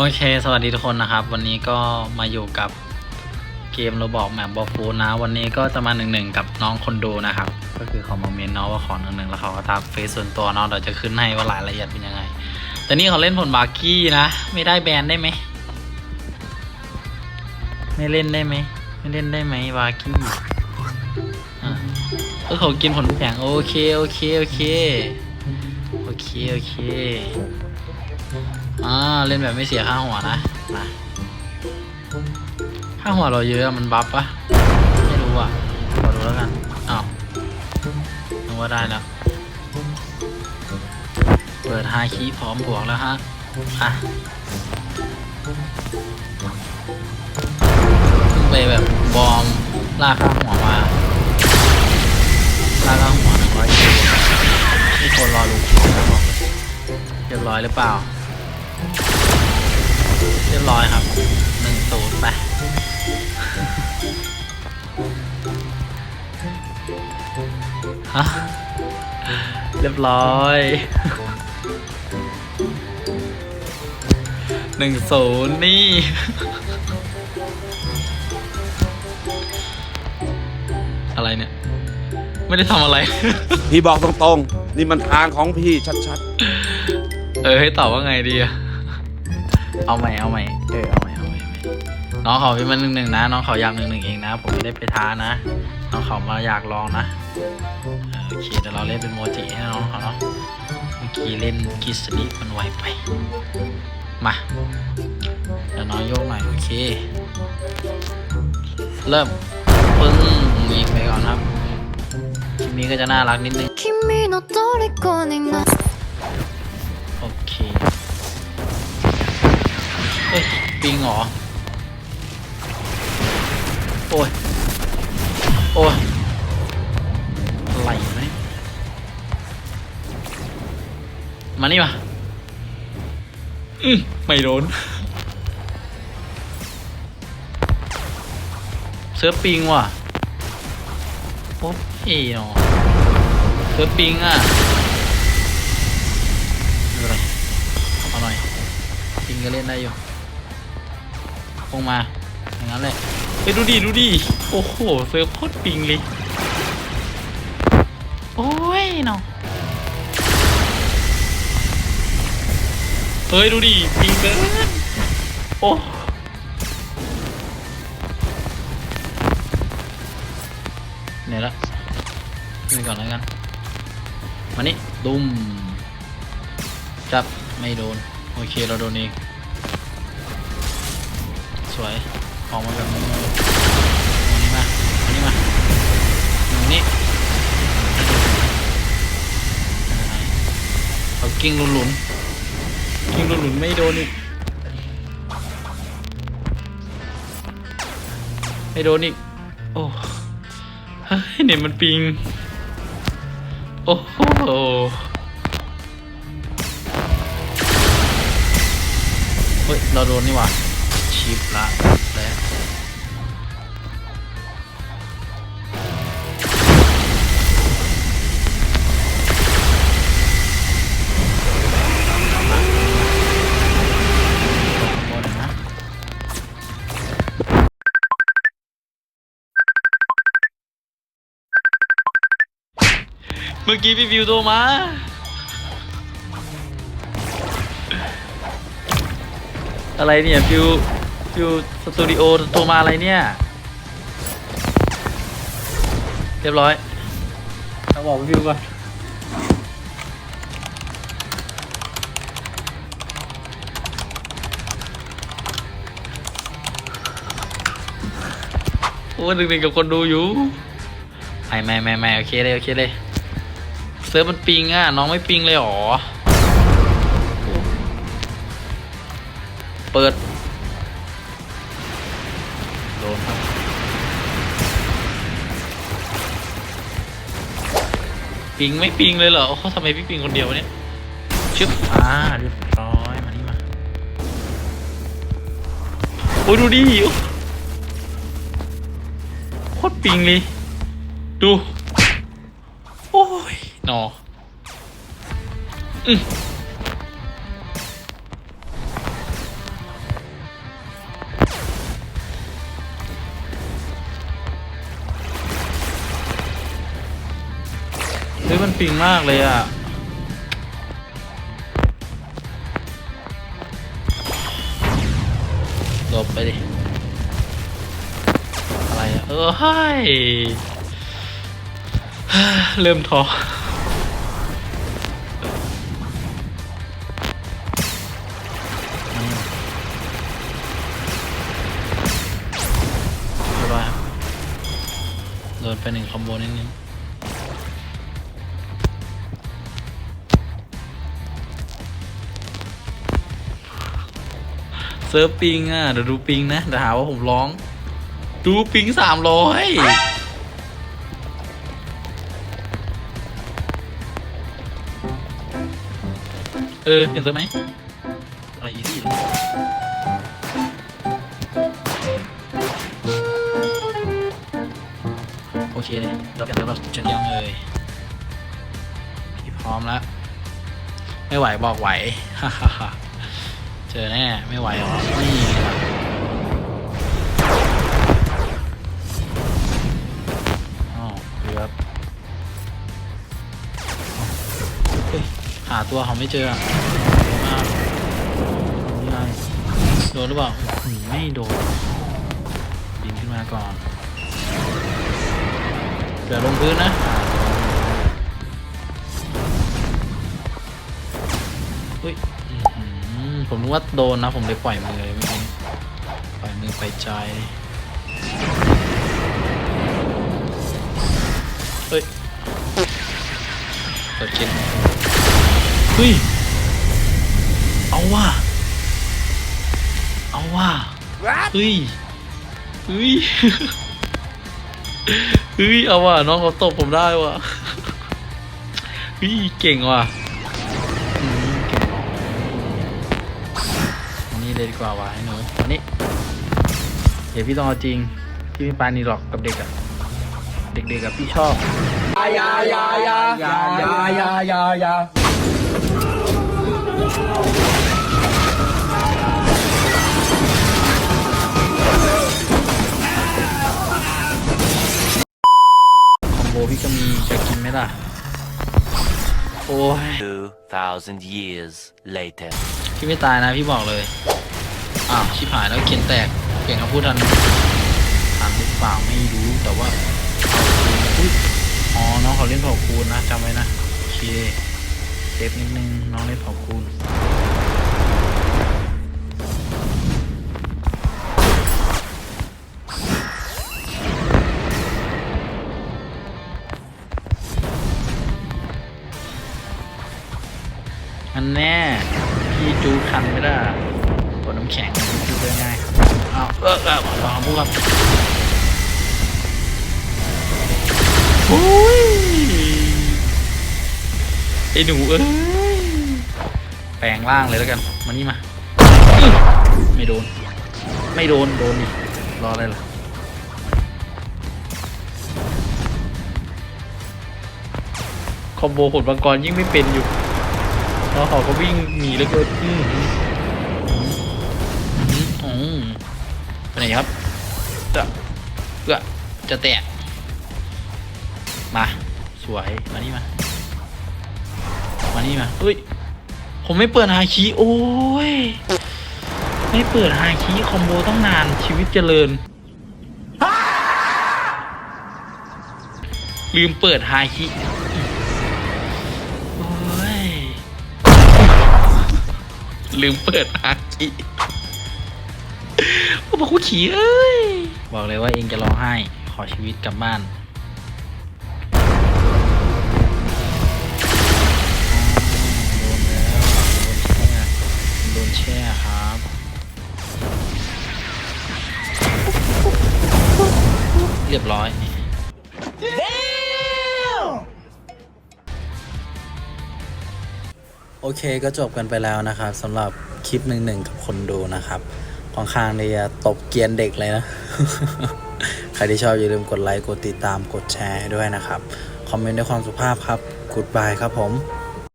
โอเค สวัสดีทุกคนนะครับ วันนี้ก็มาอยู่กับเกมโรบอกแมปบอฟูนะ วันนี้ก็จะมาหนึ่งหนึ่งกับน้องคนดูนะครับ ก็คือเขามาเมนเนาะว่าขอหนึ่งหนึ่งแล้วเขาก็ทักเฟซส่วนตัวเนาะเดี๋ยวจะขึ้นให้ว่ารายละเอียดเป็นยังไง แต่นี่เขาเล่นผลบาร์กี้นะ ไม่ได้แบนได้ไหม ไม่เล่นได้ไหม ไม่เล่นได้ไหมบาร์กี้อะเออเขากินผลแข็งโอเคโอเคโอเคโอเคโอเค อ่าเล่นแบบไม่เสียค่าหัวนะมาค่าหัวเราเยอะมันบัฟปะไม่รู้อะขอดูแล้วกันอ้าวนึกว่าได้แล้วเปิดฮาคีพร้อมบวกแล้วฮะอะพิ่งไปแบบบอมลากค่าหัวมาลากค่าหัวหนึ่งร้อยคิวที่คนรอรู้คิวนะบอกเลยเรียบร้อยหรือเปล่า เรียบร้อยครับหนึ่งศูนย์ไปฮะเรียบร้อยหนึ่งศูนย์นี่อะไรเนี่ย ไม่ได้ทำอะไร พี่บอกตรงๆ นี่มันทางของพี่ชัดเออให้ตอบว่าไงดีอะ เอาใหม่เอาใหม่เออเอาใหม่เอาใหม่น้องเขาพี่มาหนึ่งหนึ่งนะ น้องเขาอยากหนึ่งหนึ่งเองนะ ผมไม่ได้ไปท้านะ น้องเขามาอยากลองนะโอเคแต่เราเล่นเป็นโมจิให้น้องเขาเนาะเมื่อกี้เล่นกิสลิมันไวไป มาเดี๋ยวน้องโยกหน่อยโอเค เริ่มปึ้งยิงไปก่อนครับคลิปนี้ก็จะน่ารักนิดนึงโอเค เฮ้ยปิงเหรอ โอ้ย โอ้ยอะไรวะเนี่ยมานี่มาอืมไม่โดนเซิร์ฟปิงว่ะโอ้ยเนาะเซิร์ฟปิงอะไม่เป็นไรเอาหน่อยปิงก็เล่นได้อยู่ คงมาอย่างนั้นแหละไปดูดิดูดิโอ้โหเซิร์ฟโคตรปิงเลยโอ้ยเนาะเฮ้ยดูดิปิงเกินโอ้เหนื่ยละนี่ก่อนแล้วกันมานี่ดุมจับไม่โดน โอเค เราโดนเอง สวยออกมาแบบนี้มาอันนี้มาอันนี้มาอันนี้เอากิ้งหลุนๆกิ้งหลุนๆไม่โดนอีกไม่โดนอีกโอ้เฮ้ยเนี่ยมันปิง โอ้โหเฮ้ย เราโดนนี่หว่า ชิปละแล้วเมื่อกี้พี่วิวโทรมาอะไรเนี่ยฟิว ฟิวสตูดิโอโทรมาอะไรเนี่ย เรียบร้อยเราบอกฟิวก่อนโอ้หนึ่งหนึ่งกับคนดูอยู่ไม่ไม่ไม่ไม่โอเคเลยโอเคเลยเซิร์ฟมันปิงอะ น้องไม่ปิงเลยเหรอ เปิดโด นครับปิงไม่ปิงเลยเหรอโอ้ทำไมพี่ปิงคนเดียววะเนี่ยชึบอ่าเรียบร้อยมานี่มาโอ้ยดูดิโคตรปิงเลยดู โอ้ยหนออืม ยมันปิงมากเลยอะ หลบไปดิ อะไรอะ เออให้ยเริ่มท้อเรียบร้อยครับโดนไปหนึ่งคอมโบนิดนึง เซิร์ฟปิงอะเดี๋ยวดูปิงนะเดี๋ยวหาว่าผมร้อง ดูปิงสามร้อยเออเห็นเซิร์ฟไหมอะไรอีซี่โอเคเลยเราเดี๋ยวเราจะยังเลยพี่พร้อมแล้ว ไม่ไหวบอกไหวฮ่าฮ่าฮ่า อแน่ ไม่ไหวหรอนี่อ้าวเกือบเฮ้ยหาตัวเขาไม่เจอมานี่ไงโดนหรือเปล่าหือไม่โดนบินขึ้นมาก่อนเดี๋ยวลงพื้นนะเฮ้ย ผมนึกว่าโดนนะ ผมเลยปล่อยมือเลยเมื่อกี้ปล่อยมือไปล่อยใจเฮ้ยเปิดกินเฮ้ย เอาว่ะ เอาว่ะ เฮ้ย เฮ้ย เฮ้ย เอาว่ะ น้องเขาตบผมได้ว่ะ เฮ้ย เก่งว่ะ เลยดีกว่าวะให้หนูอันนี้เดี๋ยวพี่ต้องเอาจริงพี่ไม่ปานีหรอกกับเด็กอะเด็กๆกับพี่ชอบยายายายายายายายาคอมโบพี่ก็มีจะกินไหมล่ะ โอ้ย 2,000 years later. พี่ไม่ตายนะพี่บอกเลย อ้าวชิบหายแล้วเขียนแตกเปลี่ยนคำพูดทันทันหรือเปล่าไม่รู้แต่ว่าเอาคืนอุ๊ยอ๋อน้องเขาเล่นเผาคูณนะจำไว้นะโอเคเซฟนิดนึงน้องเล่นเผาคูณอันแน่พี่จูคันไม่ได้ แข็งจูได้ง่ายอ้าวเออเออสองพูดครับโอ้ยไอ้หนูเอ้ยแปลงร่างเลยแล้วกัน มานี่มาอื้อไม่โดน ไม่โดน โดนดิรออะไรล่ะคอมโบผลบังกรยิ่งไม่เป็นอยู่แล้วเขาก็วิ่งหนีแล้วก็อื ไปไหนครับจะเพื่อจะแตะมา สวยมานี่มา มานี่มาเฮ้ย ผมไม่เปิดฮาคิโอ้ย ไม่เปิดฮาคิคอมโบต้องนานชีวิตเจริญ ลืมเปิดฮาคิโอ้ยลืมเปิดฮาคิโอ้ บอกคุณขี่เอ้ย บอกเลยว่าเองจะร้องไห้ ขอชีวิตกลับบ้านโดนแล้วโดนแช่โดนแช่ครับเรียบร้อยโอเคก็จบกันไปแล้วนะครับสำหรับคลิปหนึ่งหนึ่งกับคนดูนะครับ ค่อนข้างที่จะตบเกียนเด็กเลยนะ ใครที่ชอบอย่าลืมกดไลค์ กดติดตาม กดแชร์ด้วยนะครับ คอมเมนต์ด้วยความสุภาพครับ กูดบายครับผม